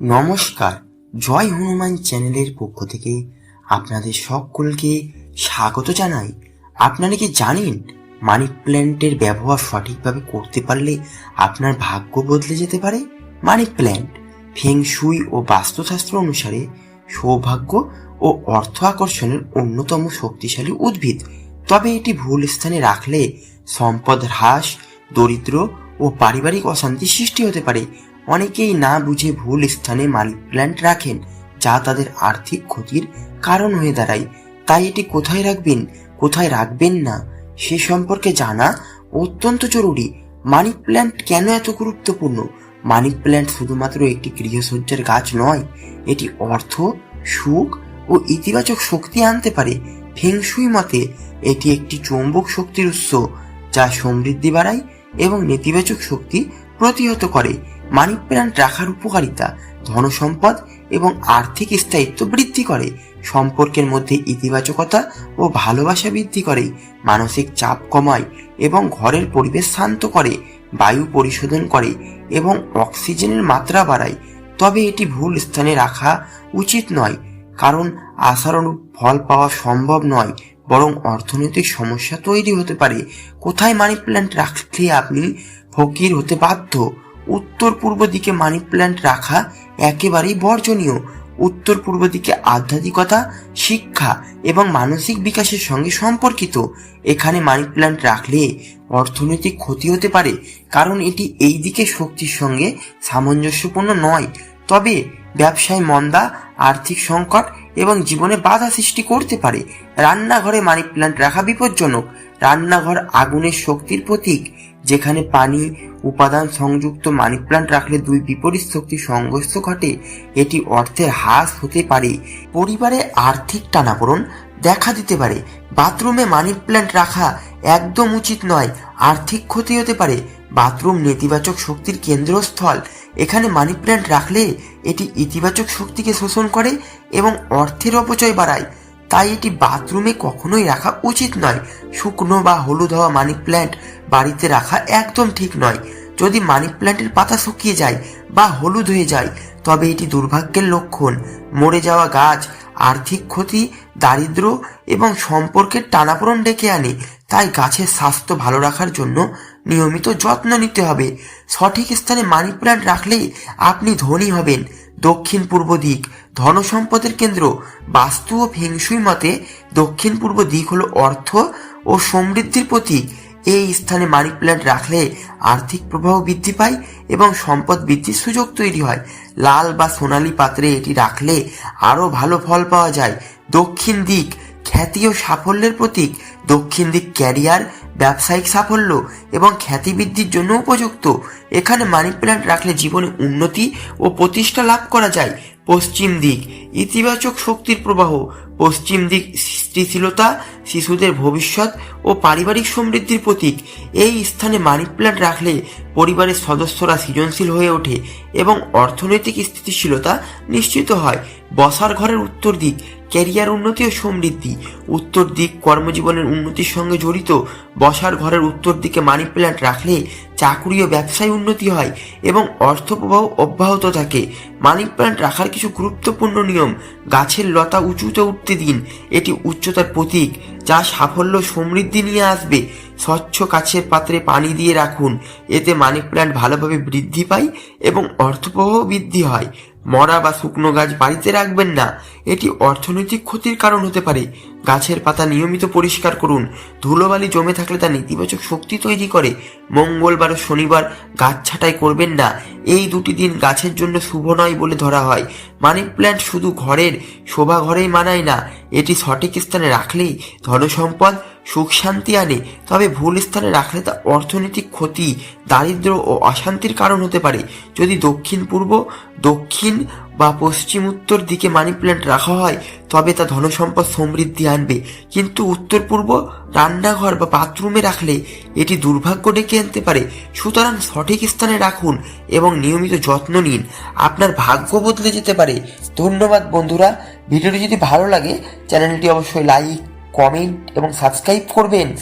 নমস্কার, জয় হনুমান চ্যানেলের পক্ষ থেকে আপনাদের সকলকে স্বাগত জানাই। আপনারা কি জানেন মানি প্ল্যান্টের ব্যবহার সঠিকভাবে করতে পারলে আপনার ভাগ্য বদলে যেতে পারে? মানি প্ল্যান্ট ফেংশুই ও বাস্তুশাস্ত্র অনুসারে সৌভাগ্য ও অর্থ আকর্ষণের অন্যতম শক্তিশালী উদ্ভিদ। তবে এটি ভুল স্থানে রাখলে সম্পদ হ্রাস, দরিদ্র ও পারিবারিক অশান্তি সৃষ্টি হতে পারে। অনেকেই না বুঝে ভুল স্থানে মানি প্ল্যান্ট রাখেন, যা তাদের আর্থিক ক্ষতির কারণ হয়ে দাঁড়ায়। তাই এটি কোথায় রাখবেন কোথায় রাখবেন না, সে সম্পর্কে জানা অত্যন্ত জরুরি। মানি প্ল্যান্ট কেন এত গুরুত্বপূর্ণ? মানি প্ল্যান্ট শুধুমাত্র একটি গৃহসজ্জার গাছ নয়, এটি অর্থ, সুখ ও ইতিবাচক শক্তি আনতে পারে। ফেংশুই মতে, এটি একটি চৌম্বক শক্তির উৎস, যা সমৃদ্ধি বাড়ায় এবং নেতিবাচক শক্তি প্রতিহত করে। মানি প্ল্যান্ট রাখার উপকারিতা, ধনসম্পদ এবং আর্থিক স্থায়িত্ব বৃদ্ধি করে। সম্পর্কের মধ্যে ইতিবাচকতা ও ভালোবাসা বৃদ্ধি করে, মানসিক চাপ কমায় এবং ঘরের পরিবেশ শান্ত করে, বায়ু পরিশোধন করে এবং অক্সিজেনের মাত্রা বাড়ায়। তবে এটি ভুল স্থানে রাখা উচিত নয়, কারণ আশানুরূপ ফল পাওয়া সম্ভব নয়, বরং অর্থনৈতিক সমস্যা তৈরি হতে পারে। কোথায় মানি প্ল্যান্ট রাখলে আপনি ফকির হতে বাধ্য? উত্তর পূর্ব দিকে মানি প্ল্যান্ট রাখা একেবারেই বর্জনীয়। উত্তর পূর্ব দিকে আধ্যাত্মিকতা, শিক্ষা এবং মানসিক বিকাশের সঙ্গে সম্পর্কিত। এখানে মানি প্ল্যান্ট রাখলে অর্থনৈতিক ক্ষতি হতে পারে, কারণ এটি এই দিকে শক্তির সঙ্গে সামঞ্জস্যপূর্ণ নয়। তবে ব্যবসায় মন্দা, আর্থিক সংকট এবং জীবনে বাধা সৃষ্টি করতে পারে। রান্নাঘরে মানি প্ল্যান্ট রাখা বিপজ্জনক। রান্নাঘর আগুনের শক্তির প্রতীক, যেখানে পানি, উপাদান সংযুক্ত মানি প্ল্যান্ট রাখলে দুই বিপরীত শক্তি সংঘর্ষ ঘটে। এটি অর্থের হ্রাস হতে পারে। পরিবারে আর্থিক টানাপোড়ন দেখা দিতে পারে। বাথরুমে মানি প্ল্যান্ট রাখা একদম উচিত নয়, আর্থিক ক্ষতি হতে পারে। বাথরুম নেতিবাচক শক্তির কেন্দ্রস্থল। এখানে মানি প্ল্যান্ট রাখলে এটি ইতিবাচক শক্তিকে শোষণ করে এবং অর্থের অপচয় বাড়ায়। তাই এটি বাথরুমে কখনোই রাখা উচিত নয়। শুকনো বা হলুদ হওয়া মানি প্ল্যান্ট বাড়িতে রাখা একদম ঠিক নয়। যদি মানি প্ল্যান্টের পাতা শুকিয়ে যায় বা হলুদ হয়ে যায়, তবে এটি দুর্ভাগ্যের লক্ষণ। মরে যাওয়া গাছ আর্থিক ক্ষতি দারিদ্র এবং সম্পর্কের টানাপোড়ন ডেকে আনে। তাই গাছের স্বাস্থ্য ভালো রাখার জন্য নিয়মিত যত্ন নিতে হবে। সঠিক স্থানে মানি প্ল্যান্ট রাখলেই আপনি ধনী হবেন। দক্ষিণ পূর্ব দিক। ধনসম্পদের কেন্দ্র বাস্তু ও ফেংশুই মতে দক্ষিণ পূর্ব দিক হলো অর্থ ও সমৃদ্ধির প্রতীক। এই স্থানে মানি প্ল্যান্ট রাখলে আর্থিক প্রবাহ বৃদ্ধি পায় এবং সম্পদ বৃদ্ধির সুযোগ তৈরি হয়। লাল বা সোনালী পাত্রে এটি রাখলে আরও ভালো ফল পাওয়া যায়। দক্ষিণ দিক খ্যাতি ও সাফল্যের প্রতীক। দক্ষিণ দিক ক্যারিয়ার ব্যবসায়িক সাফল্য এবং খ্যাতি বৃদ্ধির জন্য উপযুক্ত। এখানে মানি প্ল্যান্ট রাখলে জীবনে উন্নতি ও প্রতিষ্ঠা লাভ করা যায়। পশ্চিম দিক, ইতিবাচক শক্তির প্রবাহ পশ্চিম দিক স্থিতিশীলতা শিশুদের ভবিষ্যৎ ও পারিবারিক সমৃদ্ধির প্রতীক। এই স্থানে মানি প্ল্যান্ট রাখলে পরিবারের সদস্যরা সৃজনশীল হয়ে ওঠে এবং অর্থনৈতিক স্থিতিশীলতা নিশ্চিত হয়। বসার ঘরের উত্তর দিক ক্যারিয়ার উন্নতি ও সমৃদ্ধি। উত্তর দিক, কর্মজীবনের উন্নতির সঙ্গে জড়িত। বসার ঘরের উত্তর দিকে মানি প্ল্যান্ট রাখলে চাকুরি ও ব্যবসায় উন্নতি হয় এবং অর্থ প্রবাহ অব্যাহত থাকে। মানি প্ল্যান্ট রাখার কিছু গুরুত্বপূর্ণ নিয়ম, গাছের লতা উঁচুতে উঠতে দিন এটি উচ্চতার প্রতীক, যা সাফল্য সমৃদ্ধি নিয়ে আসবে। স্বচ্ছ কাছের পাত্রে পানি দিয়ে রাখুন, এতে মানি প্ল্যান্ট ভালোভাবে বৃদ্ধি পায় এবং অর্থপ্রবাহ বৃদ্ধি হয়। মরা বা শুকনো গাছ বাড়িতে রাখবেন না, এটি অর্থনৈতিক ক্ষতির কারণ হতে পারে। গাছের পাতা নিয়মিত পরিষ্কার করুন। ধুলোবালি জমে থাকলে তা নেতিবাচক শক্তি তৈরি করে। মঙ্গলবার ও শনিবার গাছ ছাঁটাই করবেন না। এই দুটি দিন গাছের জন্য শুভ নয় বলে ধরা হয়। মানি প্ল্যান্ট শুধু ঘরের শোভা ঘরেই মানায় না, এটি সঠিক স্থানে রাখলেই ধনসম্পদ, সুখ শান্তি আনে। তবে ভুল স্থানে রাখলে তা অর্থনৈতিক ক্ষতি দারিদ্র ও অশান্তির কারণ হতে পারে। যদি দক্ষিণ পূর্ব দক্ষিণ বা পশ্চিম উত্তর দিকে মানি প্ল্যান্ট রাখা হয়, তবে তা ধনসম্পদ সমৃদ্ধি আনবে। কিন্তু উত্তর পূর্ব রান্নাঘর বা বাথরুমে রাখলে এটি দুর্ভাগ্য ডেকে আনতে পারে। সুতরাং সঠিক স্থানে রাখুন এবং নিয়মিত যত্ন নিন। আপনার ভাগ্য বদলে যেতে পারে। ধন্যবাদ বন্ধুরা। ভিডিওটি যদি ভালো লাগে, চ্যানেলটি অবশ্যই লাইক কমেন্ট এবং সাবস্ক্রাইব করবেন।